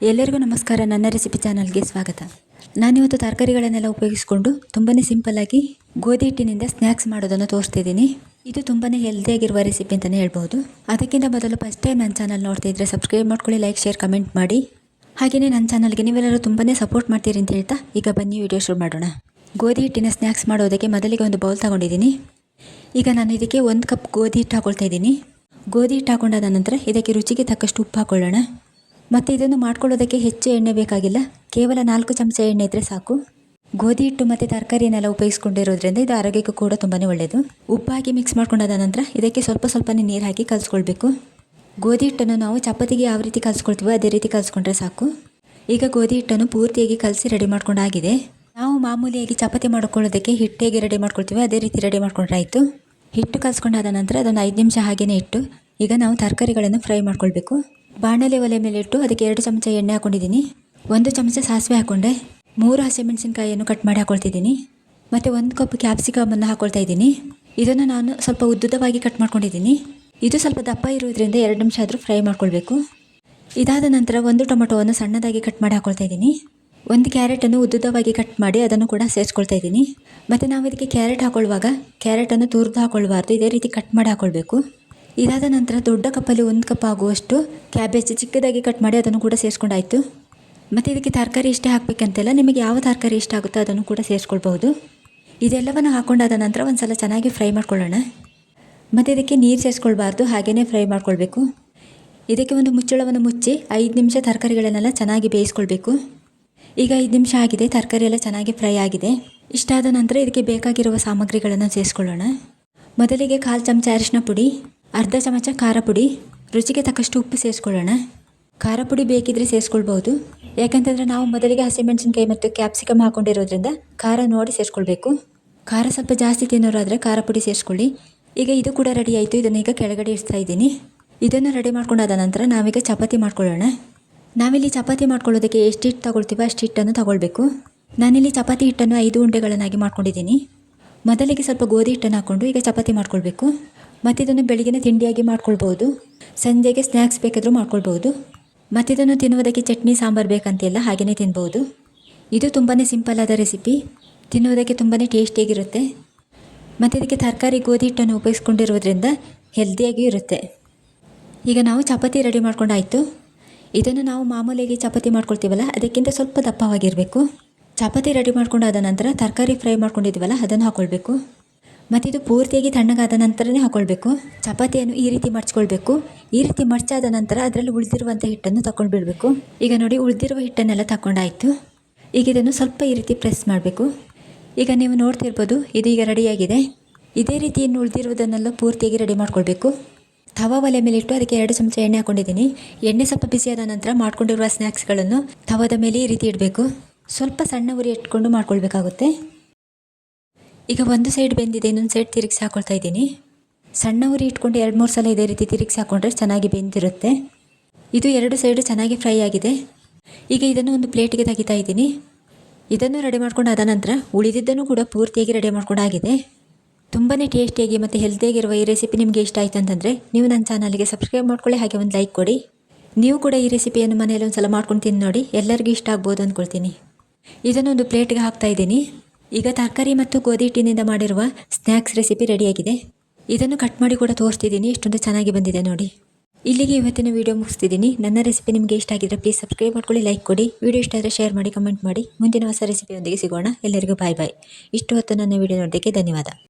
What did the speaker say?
ಎಲ್ಲರಿಗೂ ನಮಸ್ಕಾರ. ನನ್ನ ರೆಸಿಪಿ ಚಾನಲ್ಗೆ ಸ್ವಾಗತ. ನಾನಿವತ್ತು ತರಕಾರಿಗಳನ್ನೆಲ್ಲ ಉಪಯೋಗಿಸಿಕೊಂಡು ತುಂಬಾ ಸಿಂಪಲ್ಲಾಗಿ ಗೋಧಿ ಹಿಟ್ಟಿನಿಂದ ಸ್ನ್ಯಾಕ್ಸ್ ಮಾಡೋದನ್ನು ತೋರಿಸ್ತಿದ್ದೀನಿ. ಇದು ತುಂಬಾ ಹೆಲ್ದಿಯಾಗಿರುವ ರೆಸಿಪಿ ಅಂತಲೇ ಹೇಳ್ಬೋದು ಅದಕ್ಕಿಂತ ಮೊದಲು ಫಸ್ಟ್ ಟೈಮ್ ನನ್ನ ಚಾನಲ್ ನೋಡ್ತಾ ಇದ್ದರೆ ಸಬ್ಸ್ಕ್ರೈಬ್ ಮಾಡ್ಕೊಳ್ಳಿ ಲೈಕ್ ಶೇರ್ ಕಮೆಂಟ್ ಮಾಡಿ. ಹಾಗೆಯೇ ನನ್ನ ಚಾನಲ್ಗೆ ನೀವೆಲ್ಲರೂ ತುಂಬಾ ಸಪೋರ್ಟ್ ಮಾಡ್ತೀರಿ ಅಂತ ಹೇಳ್ತಾ ಈಗ ಬನ್ನಿ ವಿಡಿಯೋ ಶುರು ಮಾಡೋಣ. ಗೋಧಿ ಹಿಟ್ಟಿನ ಸ್ನ್ಯಾಕ್ಸ್ ಮಾಡೋದಕ್ಕೆ ಮೊದಲಿಗೆ ಒಂದು ಬೌಲ್ ತಗೊಂಡಿದ್ದೀನಿ. ಈಗ ನಾನು ಇದಕ್ಕೆ ಒಂದು ಕಪ್ ಗೋಧಿ ಹಿಟ್ಟು ಹಾಕೊಳ್ತಾ ಇದ್ದೀನಿ. ಗೋಧಿ ಹಿಟ್ಟು ಹಾಕೊಂಡಾದ ನಂತರ ಇದಕ್ಕೆ ರುಚಿಗೆ ತಕ್ಕಷ್ಟು ಉಪ್ಪು ಹಾಕೊಳ್ಳೋಣ. ಮತ್ತು ಇದನ್ನು ಮಾಡ್ಕೊಳ್ಳೋದಕ್ಕೆ ಹೆಚ್ಚು ಎಣ್ಣೆ ಬೇಕಾಗಿಲ್ಲ? ಕೇವಲ ನಾಲ್ಕು ಚಮಚ ಎಣ್ಣೆ ಇದ್ದರೆ ಸಾಕು. ಗೋಧಿ ಹಿಟ್ಟು ಮತ್ತು ತರಕಾರಿಯನ್ನೆಲ್ಲ ಉಪಯೋಗಿಸ್ಕೊಂಡಿರೋದ್ರಿಂದ ಇದು ಆರೋಗ್ಯಕ್ಕೂ ಕೂಡ ತುಂಬಾ ಒಳ್ಳೆಯದು ಉಪ್ಪಾಗಿ ಮಿಕ್ಸ್ ಮಾಡ್ಕೊಂಡಾದ ನಂತರ ಇದಕ್ಕೆ ಸ್ವಲ್ಪ ಸ್ವಲ್ಪನೇ ನೀರು ಹಾಕಿ ಕಲಿಸ್ಕೊಳ್ಬೇಕು. ಗೋಧಿ ಹಿಟ್ಟನ್ನು ನಾವು ಚಪಾತಿಗೆ ಯಾವ ರೀತಿ ಕಲಿಸ್ಕೊಳ್ತೀವೋ ಅದೇ ರೀತಿ ಕಲಿಸ್ಕೊಂಡ್ರೆ ಸಾಕು. ಈಗ ಗೋಧಿ ಹಿಟ್ಟನ್ನು ಪೂರ್ತಿಯಾಗಿ ಕಲಸಿ ರೆಡಿ ಮಾಡ್ಕೊಂಡಾಗಿದೆ. ನಾವು ಮಾಮೂಲಿಯಾಗಿ ಚಪಾತಿ ಮಾಡ್ಕೊಳ್ಳೋದಕ್ಕೆ ಹಿಟ್ಟು ಹೇಗೆ ರೆಡಿ ಮಾಡ್ಕೊಳ್ತೀವೋ ಅದೇ ರೀತಿ ರೆಡಿ ಮಾಡ್ಕೊಂಡ್ರಾಯಿತು. ಹಿಟ್ಟು ಕಲಿಸ್ಕೊಂಡಾದ ನಂತರ ಅದನ್ನು ಐದು ನಿಮಿಷ ಹಾಗೆಯೇ ಇಟ್ಟು ಈಗ ನಾವು ತರಕಾರಿಗಳನ್ನು ಫ್ರೈ ಮಾಡ್ಕೊಳ್ಬೇಕು. ಬಾಣಲೆ ಒಲೆ ಮೇಲೆ ಇಟ್ಟು ಅದಕ್ಕೆ ಎರಡು ಚಮಚ ಎಣ್ಣೆ ಹಾಕೊಂಡಿದ್ದೀನಿ. ಒಂದು ಚಮಚ ಸಾಸಿವೆ ಹಾಕ್ಕೊಂಡೆ ಮೂರು ಹಸಿಮೆಣಸಿನ್ಕಾಯಿಯನ್ನು ಕಟ್ ಮಾಡಿ ಹಾಕೊಳ್ತಿದ್ದೀನಿ. ಮತ್ತು ಒಂದು ಕಪ್ ಕ್ಯಾಪ್ಸಿಕಮನ್ನು ಹಾಕ್ಕೊಳ್ತಾ ಇದ್ದೀನಿ. ಇದನ್ನು ನಾನು ಸ್ವಲ್ಪ ಉದ್ದುದವಾಗಿ ಕಟ್ ಮಾಡ್ಕೊಂಡಿದ್ದೀನಿ. ಇದು ಸ್ವಲ್ಪ ದಪ್ಪ ಇರೋದ್ರಿಂದ ಎರಡು ನಿಮಿಷ ಆದರೂ ಫ್ರೈ ಮಾಡ್ಕೊಳ್ಬೇಕು. ಇದಾದ ನಂತರ ಒಂದು ಟೊಮೊಟೊವನ್ನು ಸಣ್ಣದಾಗಿ ಕಟ್ ಮಾಡಿ ಹಾಕೊಳ್ತಾ ಇದ್ದೀನಿ. ಒಂದು ಕ್ಯಾರೆಟನ್ನು ಉದ್ದುದವಾಗಿ ಕಟ್ ಮಾಡಿ ಅದನ್ನು ಕೂಡ ಸೇರಿಸ್ಕೊಳ್ತಾ ಇದ್ದೀನಿ. ಮತ್ತು ನಾವು ಇದಕ್ಕೆ ಕ್ಯಾರೆಟ್ ಹಾಕೊಳ್ಳುವಾಗ ಕ್ಯಾರೆಟನ್ನು ತುರಿದು ಹಾಕೊಳ್ಬಾರ್ದು. ಇದೇ ರೀತಿ ಕಟ್ ಮಾಡಿ ಹಾಕೊಳ್ಬೇಕು. ಇದಾದ ನಂತರ ದೊಡ್ಡ ಕಪ್ಪಲ್ಲಿ ಒಂದು ಕಪ್ ಆಗುವಷ್ಟು ಕ್ಯಾಬೇಜ್ ಚಿಕ್ಕದಾಗಿ ಕಟ್ ಮಾಡಿ ಅದನ್ನು ಕೂಡ ಸೇರಿಸ್ಕೊಂಡಾಯಿತು. ಮತ್ತು ಇದಕ್ಕೆ ತರಕಾರಿ ಇಷ್ಟೇ ಹಾಕಬೇಕಂತೆಲ್ಲ ನಿಮಗೆ ಯಾವ ತರಕಾರಿ ಇಷ್ಟ ಆಗುತ್ತೋ ಅದನ್ನು ಕೂಡ ಸೇರಿಸ್ಕೊಳ್ಬಹುದು. ಇದೆಲ್ಲವನ್ನು ಹಾಕೊಂಡಾದ ನಂತರ ಒಂದು ಸಲ ಚೆನ್ನಾಗಿ ಫ್ರೈ ಮಾಡ್ಕೊಳ್ಳೋಣ. ಮತ್ತು ಇದಕ್ಕೆ ನೀರು ಸೇರಿಸ್ಕೊಳ್ಬಾರ್ದು ಹಾಗೆಯೇ ಫ್ರೈ ಮಾಡ್ಕೊಳ್ಬೇಕು. ಇದಕ್ಕೆ ಒಂದು ಮುಚ್ಚಳವನ್ನು ಮುಚ್ಚಿ ಐದು ನಿಮಿಷ ತರಕಾರಿಗಳನ್ನೆಲ್ಲ ಚೆನ್ನಾಗಿ ಬೇಯಿಸ್ಕೊಳ್ಬೇಕು. ಈಗ ಐದು ನಿಮಿಷ ಆಗಿದೆ, ತರಕಾರಿ ಎಲ್ಲ ಚೆನ್ನಾಗಿ ಫ್ರೈ ಆಗಿದೆ. ಇಷ್ಟಾದ ನಂತರ ಇದಕ್ಕೆ ಬೇಕಾಗಿರುವ ಸಾಮಗ್ರಿಗಳನ್ನು ಸೇರಿಸ್ಕೊಳ್ಳೋಣ. ಮೊದಲಿಗೆ ಕಾಲು ಚಮಚ ಅರಿಶಿನ ಪುಡಿ ಅರ್ಧ ಚಮಚ ಖಾರ ಪುಡಿ. ರುಚಿಗೆ ತಕ್ಕಷ್ಟು ಉಪ್ಪು ಸೇರಿಸ್ಕೊಳ್ಳೋಣ. ಖಾರ ಪುಡಿ ಬೇಕಿದ್ರೆ ಸೇರಿಸ್ಕೊಳ್ಬಹುದು. ಯಾಕಂತಂದರೆ ನಾವು ಮೊದಲಿಗೆ ಹಸಿಮೆಣಸಿನ್ಕಾಯಿ ಮತ್ತು ಕ್ಯಾಪ್ಸಿಕಮ್ ಹಾಕೊಂಡಿರೋದ್ರಿಂದ ಖಾರ ನೋಡಿ ಸೇರಿಸ್ಕೊಳ್ಬೇಕು. ಖಾರ ಸ್ವಲ್ಪ ಜಾಸ್ತಿ ತಿನ್ನೋರಾದರೆ ಖಾರ ಪುಡಿ ಸೇರಿಸ್ಕೊಳ್ಳಿ. ಈಗ ಇದು ಕೂಡ ರೆಡಿ ಆಯಿತು. ಇದನ್ನು ಈಗ ಕೆಳಗಡೆ ಇಡ್ತಾ ಇದ್ದೀನಿ. ಇದನ್ನು ರೆಡಿ ಮಾಡ್ಕೊಂಡಾದ ನಂತರ ನಾವೀಗ ಚಪಾತಿ ಮಾಡ್ಕೊಳ್ಳೋಣ. ನಾವಿಲ್ಲಿ ಚಪಾತಿ ಮಾಡ್ಕೊಳ್ಳೋದಕ್ಕೆ ಎಷ್ಟು ಹಿಟ್ಟು ತಗೊಳ್ತೀವೋ ಅಷ್ಟು ಹಿಟ್ಟನ್ನು ತಗೊಳ್ಬೇಕು. ನಾನಿಲ್ಲಿ ಚಪಾತಿ ಹಿಟ್ಟನ್ನು ಐದು ಉಂಡೆಗಳನ್ನಾಗಿ ಮಾಡ್ಕೊಂಡಿದ್ದೀನಿ. ಮೊದಲಿಗೆ ಸ್ವಲ್ಪ ಗೋಧಿ ಹಿಟ್ಟನ್ನು ಹಾಕ್ಕೊಂಡು ಈಗ ಚಪಾತಿ ಮಾಡ್ಕೊಳ್ಬೇಕು. ಮತ್ತು ಇದನ್ನು ತಿಂಡಿಯಾಗಿ ಮಾಡ್ಕೊಳ್ಬೋದು. ಸಂಜೆಗೆ ಸ್ನ್ಯಾಕ್ಸ್ ಬೇಕಾದರೂ ಮಾಡ್ಕೊಳ್ಬೋದು. ಮತ್ತು ಇದನ್ನು ತಿನ್ನುವುದಕ್ಕೆ ಚಟ್ನಿ, ಸಾಂಬಾರು ಬೇಕಂತಿಲ್ಲ ಹಾಗೆಯೇ ತಿನ್ಬೋದು. ಇದು ತುಂಬಾ ಸಿಂಪಲ್ ಆದ ರೆಸಿಪಿ ತಿನ್ನುವುದಕ್ಕೆ ತುಂಬಾ ಟೇಸ್ಟಿಯಾಗಿರುತ್ತೆ ಮತ್ತು ಇದಕ್ಕೆ ತರಕಾರಿ, ಗೋಧಿ ಹಿಟ್ಟನ್ನು ಉಪಯೋಗಿಸ್ಕೊಂಡಿರೋದ್ರಿಂದ ಹೆಲ್ದಿಯಾಗಿಯೂ ಇರುತ್ತೆ ಈಗ ನಾವು ಚಪಾತಿ ರೆಡಿ ಮಾಡ್ಕೊಂಡಾಯಿತು. ಇದನ್ನು ನಾವು ಮಾಮೂಲಿಯಾಗಿ ಚಪಾತಿ ಮಾಡ್ಕೊಳ್ತೀವಲ್ಲ, ಅದಕ್ಕಿಂತ ಸ್ವಲ್ಪ ದಪ್ಪವಾಗಿರಬೇಕು. ಚಪಾತಿ ರೆಡಿ ಮಾಡ್ಕೊಂಡಾದ ನಂತರ ತರಕಾರಿ ಫ್ರೈ ಮಾಡ್ಕೊಂಡಿದ್ದೀವಲ್ಲ ಅದನ್ನು ಹಾಕ್ಕೊಳ್ಬೇಕು ಮತ್ತು ಇದು ಪೂರ್ತಿಯಾಗಿ ತಣ್ಣಗಾದ ನಂತರನೇ ಹಾಕ್ಕೊಳ್ಬೇಕು ಚಪಾತಿಯನ್ನು ಈ ರೀತಿ ಮಡ್ಚ್ಕೊಳ್ಬೇಕು ಈ ರೀತಿ ಮಡ್ಚಾದ ನಂತರ ಅದರಲ್ಲಿ ಉಳಿದಿರುವಂಥ ಹಿಟ್ಟನ್ನು ತಗೊಂಡು ಬಿಡಬೇಕು. ಈಗ ನೋಡಿ ಉಳಿದಿರುವ ಹಿಟ್ಟನ್ನೆಲ್ಲ ತಗೊಂಡಾಯಿತು ಈಗ ಇದನ್ನು ಸ್ವಲ್ಪ ಈ ರೀತಿ ಪ್ರೆಸ್ ಮಾಡಬೇಕು. ಈಗ ನೀವು ನೋಡ್ತಿರ್ಬೋದು ಇದು ಈಗ ರೆಡಿಯಾಗಿದೆ. ಇದೇ ರೀತಿ ಇನ್ನು ಉಳಿದಿರುವುದನ್ನೆಲ್ಲ ಪೂರ್ತಿಯಾಗಿ ರೆಡಿ ಮಾಡ್ಕೊಳ್ಬೇಕು. ತವಾ ಒಲೆ ಮೇಲೆ ಇಟ್ಟು ಅದಕ್ಕೆ ಎರಡು ಚಮಚ ಎಣ್ಣೆ ಹಾಕೊಂಡಿದ್ದೀನಿ. ಎಣ್ಣೆ ಸ್ವಲ್ಪ ಬಿಸಿಯಾದ ನಂತರ ಮಾಡ್ಕೊಂಡಿರುವ ಸ್ನ್ಯಾಕ್ಸ್ಗಳನ್ನು ತವಾದ ಮೇಲೆ ಈ ರೀತಿ ಇಡಬೇಕು. ಸ್ವಲ್ಪ ಸಣ್ಣ ಉರಿ ಇಟ್ಕೊಂಡು ಮಾಡ್ಕೊಳ್ಬೇಕಾಗುತ್ತೆ. ಈಗ ಒಂದು ಸೈಡ್ ಬೆಂದಿದೆ, ಇನ್ನೊಂದು ಸೈಡ್ ತಿರುಗಿಸಿ ಹಾಕೊಳ್ತಾ ಇದ್ದೀನಿ. ಸಣ್ಣ ಉರಿ ಇಟ್ಕೊಂಡು ಎರಡು ಮೂರು ಸಲ ಇದೇ ರೀತಿ ತಿರುಗಿಸಿ ಹಾಕೊಂಡ್ರೆ ಚೆನ್ನಾಗಿ ಬೆಂದಿರುತ್ತೆ. ಇದು ಎರಡು ಸೈಡು ಚೆನ್ನಾಗಿ ಫ್ರೈ ಆಗಿದೆ. ಈಗ ಇದನ್ನು ಒಂದು ಪ್ಲೇಟಿಗೆ ತೆಗಿತಾ ಇದ್ದೀನಿ. ಇದನ್ನು ರೆಡಿ ಮಾಡ್ಕೊಂಡು ಆದ ನಂತರ ಉಳಿದಿದ್ದನ್ನು ಕೂಡ ಪೂರ್ತಿಯಾಗಿ ರೆಡಿ ಮಾಡ್ಕೊಂಡಾಗಿದೆ ತುಂಬಾ ಟೇಸ್ಟಿಯಾಗಿ ಮತ್ತು ಹೆಲ್ತಿಯಾಗಿರುವ ಈ ರೆಸಿಪಿ ನಿಮಗೆ ಇಷ್ಟ ಆಯಿತು ಅಂತಂದರೆ ನೀವು ನನ್ನ ಚಾನಲ್ಗೆ ಸಬ್ಸ್ಕ್ರೈಬ್ ಮಾಡ್ಕೊಳ್ಳಿ, ಹಾಗೆ ಒಂದು ಲೈಕ್ ಕೊಡಿ. ನೀವು ಕೂಡ ಈ ರೆಸಿಪಿಯನ್ನು ಮನೆಯಲ್ಲಿ ಒಂದು ಸಲ ಮಾಡ್ಕೊಂಡು ತಿಂದು ನೋಡಿ, ಎಲ್ಲರಿಗೂ ಇಷ್ಟ ಆಗ್ಬೋದು ಅಂದ್ಕೊಳ್ತೀನಿ. ಇದನ್ನು ಒಂದು ಪ್ಲೇಟ್ಗೆ ಹಾಕ್ತಾ ಇದ್ದೀನಿ. ಈಗ ತರಕಾರಿ ಮತ್ತು ಗೋಧಿ ಹಿಟ್ಟಿನಿಂದ ಮಾಡಿರುವ ಸ್ನ್ಯಾಕ್ಸ್ ರೆಸಿಪಿ ರೆಡಿಯಾಗಿದೆ. ಇದನ್ನು ಕಟ್ ಮಾಡಿ ಕೂಡ ತೋರಿಸ್ತಿದ್ದೀನಿ. ಎಷ್ಟೊಂದು ಚೆನ್ನಾಗಿ ಬಂದಿದೆ ನೋಡಿ. ಇಲ್ಲಿಗೆ ಇವತ್ತಿನ ವಿಡಿಯೋ ಮುಗಿಸ್ತಿದ್ದೀನಿ. ನನ್ನ ರೆಸಿಪಿ ನಿಮಗೆ ಇಷ್ಟ ಆಗಿದ್ರೆ ಪ್ಲೀಸ್ ಸಬ್ಸ್ಕ್ರೈಬ್ ಮಾಡ್ಕೊಳ್ಳಿ, ಲೈಕ್ ಕೊಡಿ. ವಿಡಿಯೋ ಇಷ್ಟ ಆದರೆ ಶೇರ್ ಮಾಡಿ, ಕಮೆಂಟ್ ಮಾಡಿ. ಮುಂದಿನ ಹೊಸ ರೆಸಿಪಿಯೊಂದಿಗೆ ಸಿಗೋಣ. ಎಲ್ಲರಿಗೂ ಬಾಯ್ ಬಾಯ್. ಇಷ್ಟು ಹೊತ್ತು ನನ್ನ ವಿಡಿಯೋ ನೋಡೋದಕ್ಕೆ ಧನ್ಯವಾದ.